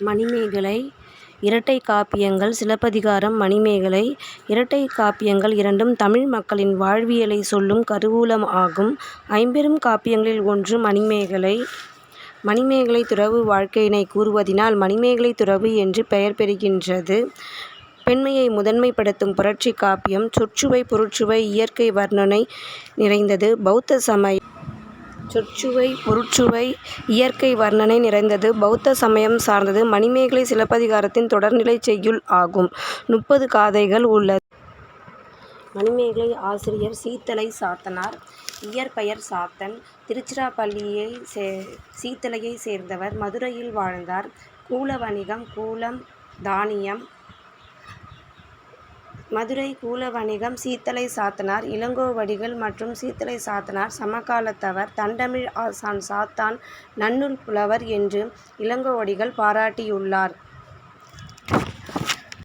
மணிமேகலை இரட்டை காப்பியங்கள் சிலப்பதிகாரம் மணிமேகலை இரட்டை காப்பியங்கள் இரண்டும் தமிழ் மக்களின் வாழ்வியலை சொல்லும் கருவூலம் ஆகும். ஐம்பெரும் காப்பியங்களில் ஒன்று மணிமேகலை. மணிமேகலை துறவு வாழ்க்கையினை கூறுவதினால் மணிமேகலை துறவு என்று பெயர் பெறுகின்றது. பெண்மையை முதன்மைப்படுத்தும் புரட்சிக் காப்பியம். சொற்சுவை பொருட்சுவை இயற்கை வர்ணனை நிறைந்தது பௌத்த சமய சொற்சுவை பொருட்சுவை இயற்கை வர்ணனை நிறைந்தது பௌத்த சமயம் சார்ந்தது. மணிமேகலை சிலப்பதிகாரத்தின் தொடர்நிலை செய்யுள் ஆகும். முப்பது காதைகள் உள்ளது. மணிமேகலை ஆசிரியர் சீத்தலை சாத்தனார். இயற்பெயர் சாத்தன். திருச்சிராப்பள்ளியை சே சீத்தலையை சேர்ந்தவர். மதுரையில் வாழ்ந்தார். கூல வணிகம் கூலம் தானியம். மதுரை கூல வணிகம் சீத்தலை சாத்தனார் இளங்கோவடிகள் மற்றும் சீத்தலை சாத்தனார் சமகாலத்தவர். தண்டமிழ் ஆசான் சாத்தான் நன்னூல் புலவர் என்று இளங்கோவடிகள் பாராட்டியுள்ளார்.